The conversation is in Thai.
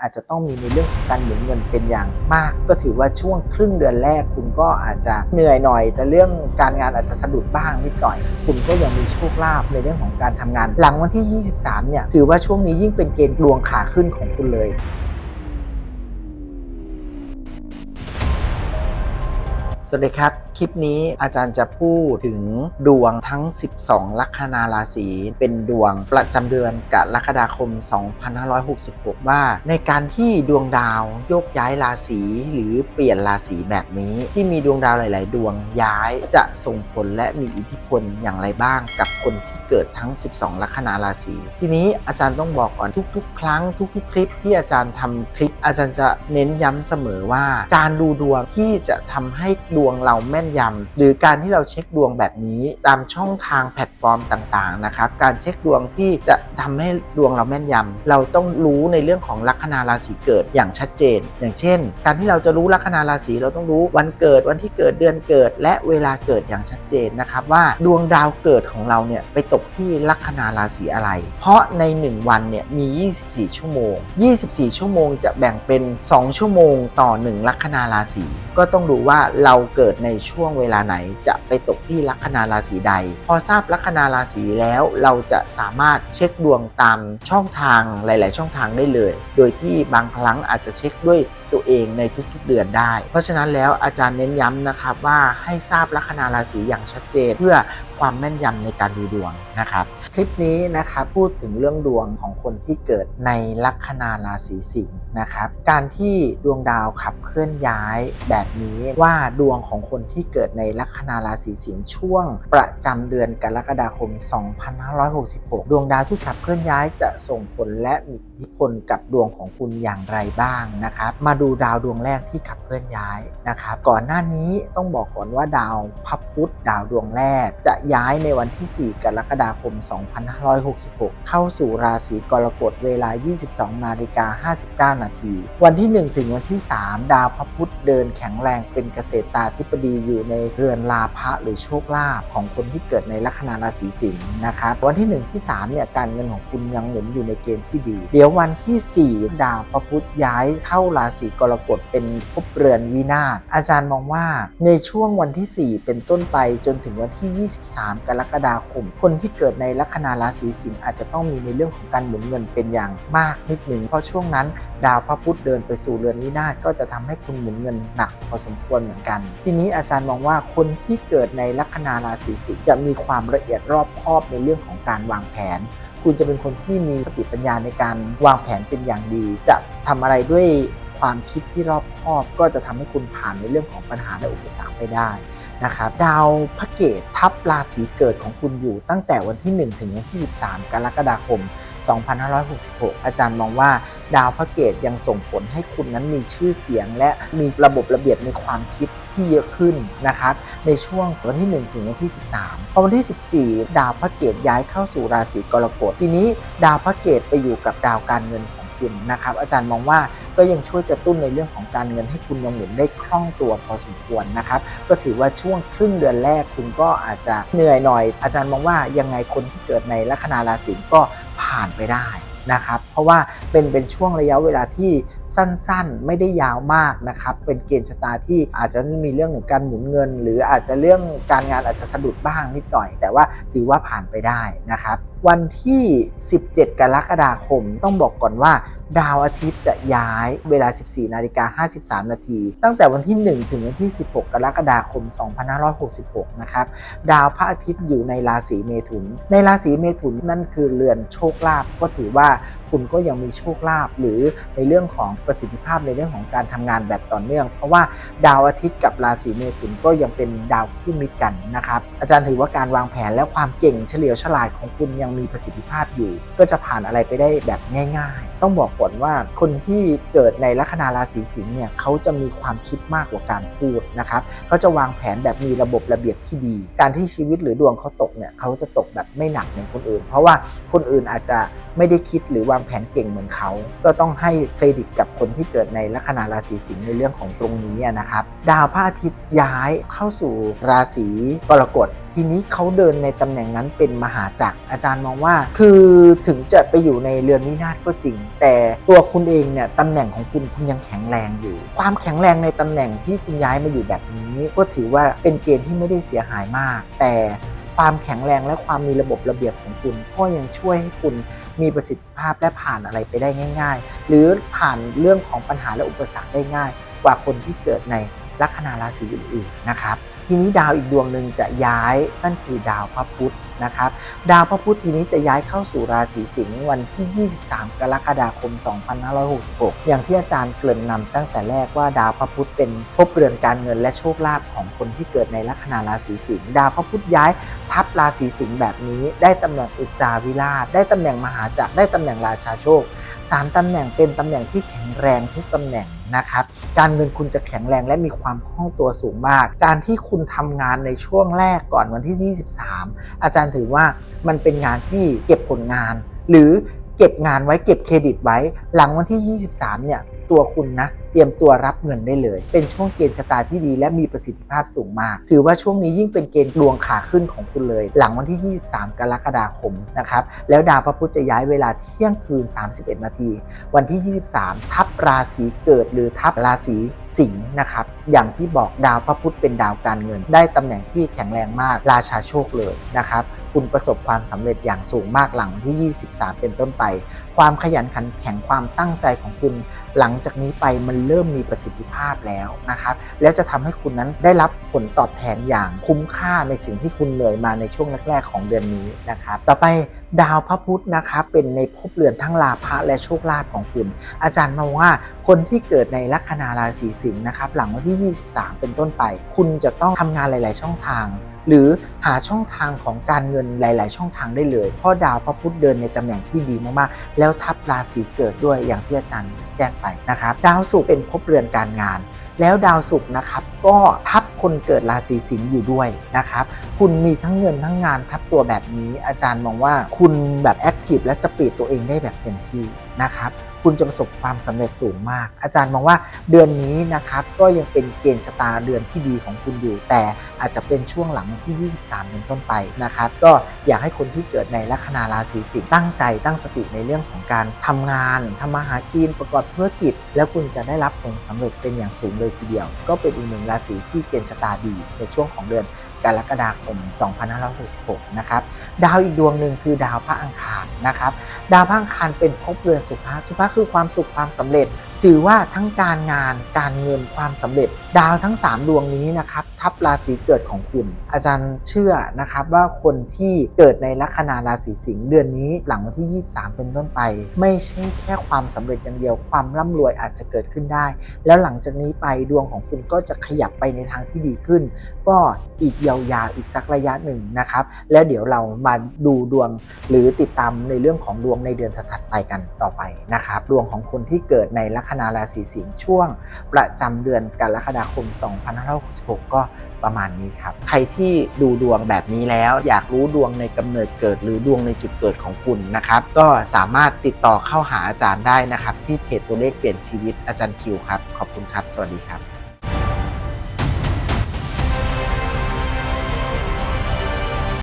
อาจจะต้องมีในเรื่องของการหมุนเงินเป็นอย่างมาก ก็ถือว่าช่วงครึ่งเดือนแรก คุณก็อาจจะเหนื่อยหน่อย จะเรื่องการงานอาจจะสะดุดบ้างนิดหน่อย คุณก็ยังมีโชคลาภในเรื่องของการทำงาน หลังวันที่ 23 เนี่ย ถือว่าช่วงนี้ยิ่งเป็นเกณฑ์ดวงขาขึ้นของคุณเลย สวัสดีครับ คลิปนี้อาจารย์จะพูดถึงดวงทั้ง 12 ลัคนาราศีเป็นดวงประจำเดือนกรกฎาคม 2566 ว่า ในการที่ดวงดาวโยกย้ายราศีหรือเปลี่ยนราศีแบบนี้ ที่มีดวงดาวหลาย ๆ ดวงย้ายจะส่งผลและมีอิทธิพลอย่างไรบ้างกับคนที่เกิดทั้ง 12 ลัคนาราศีทีนี้อาจารย์ต้องบอกก่อนทุก ๆ ครั้งทุก ๆ คลิปที่อาจารย์ทำคลิป อาจารย์จะเน้นย้ำเสมอว่า การดูดวงที่จะทำให้ดวงเราแม่นยำหรือการที่เราเช็คดวงแบบนี้ ตามช่องทางแพลตฟอร์มต่างๆนะครับการเช็คดวงที่จะทำให้ดวงเราแม่นยำเราต้องรู้ในเรื่องของลัคนาราศีเกิดอย่างชัดเจน อย่างเช่น การที่เราจะรู้ลัคนาราศีเราต้องรู้วันเกิดวันที่เกิดเดือนเกิด และเวลาเกิดอย่างชัดเจนนะครับว่าดวงดาวเกิดของเราเนี่ยไปตกที่ลัคนาราศีอะไร เพราะใน 1 วันเนี่ยมี 24 ชั่วโมง 24 ชั่วโมงจะแบ่งเป็น 2 ชั่วโมงต่อ 1 ลัคนาราศีก็ต้องดูว่าเราเกิดในช่วงเวลาไหนจะไปตกที่ลัคนาราศีใด พอทราบลัคนาราศีแล้วเราจะสามารถเช็คดวงตามช่องทางหลาย ๆ ช่องทางได้เลย โดยที่บางครั้งอาจจะเช็คด้วยตัวเองในทุกๆเดือนได้ เพราะฉะนั้นแล้วอาจารย์เน้นย้ำนะครับว่าให้ทราบลัคนาราศีอย่างชัดเจนเพื่อความแม่นยำในการดูดวงนะครับ คลิปนี้นะครับพูดถึงเรื่องดวงของคนที่เกิดในลัคนาราศีสิงห์นะครับ การที่ดวงดาวขับเคลื่อนย้ายแบบนี้ว่าดวงของคนที่เกิดในลัคนาราศีสิงห์ช่วง ประจำเดือนกรกฎาคม 2566 ดวงดาวที่ขับเคลื่อนย้ายจะส่งผลและมีอิทธิพลกับดวงของคุณอย่างไรบ้างนะครับ มาดูดาวดวงแรกที่ขับเคลื่อนย้ายนะครับ ก่อนหน้านี้ต้องบอกก่อนว่าดาวพระพุธดาวดวงแรกจะย้ายในวันที่ 4 กรกฎาคม 2566 เข้าสู่ราศีกรกฎเวลา 22 นาฬิกา 59 นาที วันที่ 1 ถึงวันที่ 3 ดาวพระพุธเดินแข็งแรงเป็นเกษตราธิบดีอยู่ในเรือนลาภะหรือโชคลาภของคนที่เกิดในลัคนาราศีสิงห์นะครับ วันที่ 1 ที่ 3 เนี่ย การเงินของคุณยังหมุนอยู่ในเกณฑ์ที่ดี เดี๋ยววันที่ 4 ดาวพระพุธย้ายเข้าราศีกรกฎเป็นภพเรือนวินาศอาจารย์มองว่าในช่วงวันที่ 4 เป็นต้นไปจนถึงวันที่3 กรกฎาคม คนที่เกิดในลัคนาราศีสิงห์อาจจะต้องมีในเรื่องของการหมุนเงินเป็นอย่างมากนิดหนึ่งเพราะช่วงนั้นดาวพระพุธเดินไปสู่เรือนวินาศก็จะทำให้คุณหมุนเงินหนักพอสมควรเหมือนกัน ทีนี้อาจารย์มองว่าคนที่เกิดในลัคนาราศีสิงห์จะมีความละเอียดรอบคอบในเรื่องของการวางแผนคุณจะเป็นคนที่มีสติปัญญาในการวางแผนเป็นอย่างดี จะทำอะไรด้วยความคิดที่รอบคอบ ก็จะทำให้คุณผ่านในเรื่องของปัญหาและอุปสรรคไปได้ นะครับดาวพระเกตทับราศีเกิดของคุณอยู่ตั้งแต่วันที่ 1 ถึงวันที่ 13 กรกฎาคม 2566 อาจารย์มองว่าดาวพระเกตยังส่งผลให้คุณนั้นมีชื่อเสียง และมีระบบระเบียบในความคิดที่เยอะขึ้นนะครับในช่วงวันที่ 1 ถึงวันที่ 13พอวันที่ 14 ดาวพระเกตย้ายเข้าสู่ราศีกรกฎทีนี้ ดาวพระเกตไปอยู่กับดาวการเงิน คุณนะครับ อาจารย์มองว่าก็ยังช่วยกระตุ้นในเรื่องของการเงินให้คุณยังหมุนได้คล่องตัวพอสมควรนะครับ ก็ถือว่าช่วงครึ่งเดือนแรกคุณก็อาจจะเหนื่อยหน่อย อาจารย์มองว่ายังไงคนที่เกิดในลัคนาราศีก็ผ่านไปได้นะครับ เพราะว่าเป็นเป็นช่วงระยะเวลาที่ สั้นๆ ไม่ได้ยาวมากนะครับ เป็นเกณฑ์ชะตาที่อาจจะมีเรื่องของการหมุนเงิน หรืออาจจะเรื่องการงานอาจจะสะดุดบ้างนิดหน่อย แต่ว่าถือว่าผ่านไปได้นะครับ วันที่ 17 กรกฎาคมต้องบอกก่อนว่า ดาวอาทิตย์จะย้ายเวลา 14นาฬิกา53 นาที ตั้งแต่วันที่ 1 ถึงวันที่ 16 กรกฎาคม 2566 นะครับ ดาวพระอาทิตย์อยู่ในราศีเมถุน ในราศีเมถุนนั่นคือเรือนโชคลาภก็ถือว่าคุณก็ยังมีโชคลาภหรือในเรื่องของประสิทธิภาพในเรื่องของการทำงานแบบต่อเนื่อง เพราะว่าดาวอาทิตย์กับราศีเมถุนก็ยังเป็นดาวคู่มิตรกันนะครับอาจารย์ถือว่าการวางแผนและความเก่งเฉลียวฉลาดของคุณยังมีประสิทธิภาพอยู่ ก็จะผ่านอะไรไปได้แบบง่าย ๆ ต้องบอกก่อนว่าคนที่เกิดในลัคนาราศีสิงห์เนี่ยเขาจะมีความคิดมากกว่าการพูดนะครับเขาจะวางแผนแบบมีระบบระเบียบที่ดี การที่ชีวิตหรือดวงเขาตกเนี่ยเขาจะตกแบบไม่หนักเหมือนคนอื่น เพราะว่าคนอื่นอาจจะไม่ได้คิดหรือวางแผนเก่งเหมือนเขา ก็ต้องให้เครดิตกับคนที่เกิดในลัคนาราศีสิงห์ในเรื่องของตรงนี้นะครับ ดาวพระอาทิตย์ย้ายเข้าสู่ราศีกรกฎทีนี้เขาเดินในตำแหน่งนั้นเป็นมหาจักรอาจารย์มองว่า คือถึงจะไปอยู่ในเรือนวินาศก็จริง แต่ตัวคุณเองเนี่ยตำแหน่งของคุณคุณยังแข็งแรงอยู่ ความแข็งแรงในตำแหน่งที่คุณย้ายมาอยู่แบบนี้ ก็ถือว่าเป็นเกณฑ์ที่ไม่ได้เสียหายมาก แต่ ความแข็งแรงและความมีระบบระเบียบของคุณ ก็ยังช่วยให้คุณมีประสิทธิภาพและผ่านอะไรไปได้ง่าย ๆ หรือผ่านเรื่องของปัญหาและอุปสรรคได้ง่าย กว่าคนที่เกิดในลัคนาราศีอื่นๆนะครับ ทีนี้ดาวอีกดวงหนึ่งจะย้ายนั่นคือดาวพระพุธ นะครับ ดาวพระพุธทีนี้จะย้ายเข้าสู่ราศีสิงห์วันที่ 23 กรกฎาคม 2566 อย่างที่อาจารย์เกริ่นนำตั้งแต่แรกว่าดาวพระพุธเป็นภพเรือนการเงินและโชคลาภของคนที่เกิดในลัคนาราศีสิงห์ดาวพระพุธย้ายทับราศีสิงห์แบบนี้ ได้ตำแหน่งอุจจาวิราช ได้ตำแหน่งมหาจักรได้ตำแหน่งราชาโชคสามตำแหน่งเป็นตำแหน่งที่แข็งแรงทุกตำแหน่ง นะครับ การเงินคุณจะแข็งแรงและมีความคล่องตัวสูงมาก การที่คุณทำงานในช่วงแรกก่อนวันที่ 23 อาจารย์ถือว่ามันเป็นงานที่เก็บผลงาน หรือเก็บงานไว้เก็บเครดิตไว้ หลังวันที่ 23 เนี่ยตัวคุณนะ รียมตัวรับเงินได้เลย เป็นช่วงเกณฑ์ชะตาที่ดีและมีประสิทธิภาพสูงมาก ถือว่าช่วงนี้ยิ่งเป็นเกณฑ์ดวงขาขึ้นของคุณเลย หลังวันที่ 23 กรกฎาคมนะครับ แล้วดาวพระพุธจะย้ายเวลาเที่ยงคืน 31 นาที วันที่ 23 ทับราศีเกิดหรือทับราศีสิงห์นะครับ อย่างที่บอกดาวพระพุธเป็นดาวการเงิน ได้ตำแหน่งที่แข็งแรงมาก ราชาโชคเลยนะครับคุณประสบความสำเร็จอย่างสูงมากหลังวันที่ 23 เป็นต้นไป ความขยันขันแข็งความตั้งใจของคุณ หลังจากนี้ไปมันเริ่มมีประสิทธิภาพแล้วนะครับแล้วจะทำให้คุณนั้นได้รับผลตอบแทนอย่างคุ้มค่าในสิ่งที่คุณเหนื่อยมาในช่วงแรกๆของเดือนนี้นะครับต่อไปดาวพระพุธนะครับเป็นในภพเรือนทั้งลาภะและโชคลาภของคุณ อาจารย์มองว่าคนที่เกิดในลัคนาราศีสิงห์นะครับหลังวันที่ 23 เป็นต้นไป คุณจะต้องทำงานหลาย ๆ ช่องทาง หรือหาช่องทางของการเงินหลาย ๆ ช่องทางได้เลยเพราะดาวพระพุธเดินในตำแหน่งที่ดีมากๆ แล้วทับราศีเกิดด้วยอย่างที่อาจารย์แจ้งไปนะครับ ดาวศุกร์เป็นภพเรือนการงาน แล้วดาวศุกร์นะครับ ก็ทับคนเกิดราศีสิงห์อยู่ด้วยนะครับ คุณมีทั้งเงินทั้งงานทับตัวแบบนี้อาจารย์มองว่าคุณแบบแอคทีฟและสปีดตัวเองได้แบบเต็มที่นะครับ คุณจะประสบความสำเร็จสูงมาก อาจารย์มองว่าเดือนนี้นะครับก็ยังเป็นเกณฑ์ชะตาเดือนที่ดีของคุณอยู่ แต่อาจจะเป็นช่วงหลังที่ 23 เป็นต้นไปนะครับ ก็อยากให้คนที่เกิดในลัคนาราศีสิงห์ตั้งใจตั้งสติในเรื่องของการทำงานทำมาหากินประกอบธุรกิจ แล้วคุณจะได้รับผลสำเร็จเป็นอย่างสูงเลยทีเดียว ก็เป็นอีกหนึ่งราศีที่เกณฑ์ชะตาดีในช่วงของเดือนกรกฎาคม 2566 นะครับ ดาวอีกดวงหนึ่งคือดาวพระอังคารนะครับ ดาวพระอังคารเป็นภพเรือนสุภาสุภาคือความสุขความสำเร็จ ถือว่าทั้งการงานการเงินความสำเร็จ ดาวทั้ง 3 ดวงนี้นะครับ ทับราศีเกิดของคุณ อาจารย์เชื่อนะครับว่าคนที่เกิดในลัคนาราศีสิงห์เดือนนี้หลังวันที่ 23 เป็นต้นไป ไม่ใช่แค่ความสำเร็จอย่างเดียวความร่ำรวยอาจจะเกิดขึ้นได้ แล้วหลังจากนี้ไปดวงของคุณก็จะขยับไปในทางที่ดีขึ้น ก็อีกยาวๆอีกสักระยะหนึ่งนะครับ แล้วเดี๋ยวเรามาดูดวงหรือติดตามในเรื่องของดวงในเดือนถัดไปกันต่อไปนะครับ ดวงของคนที่เกิดในลัคนาราศีสิงห์ช่วง ประจำเดือนกรกฎาคม 2566 ก็ ประมาณนี้ครับ ใครที่ดูดวงแบบนี้แล้ว อยากรู้ดวงในกำเนิดเกิด หรือดวงในจุดเกิดของคุณนะครับ ก็สามารถติดต่อเข้าหาอาจารย์ได้นะครับ ที่เพจตัวเลขเปลี่ยนชีวิตอาจารย์คิวครับ ขอบคุณครับ สวัสดีครับ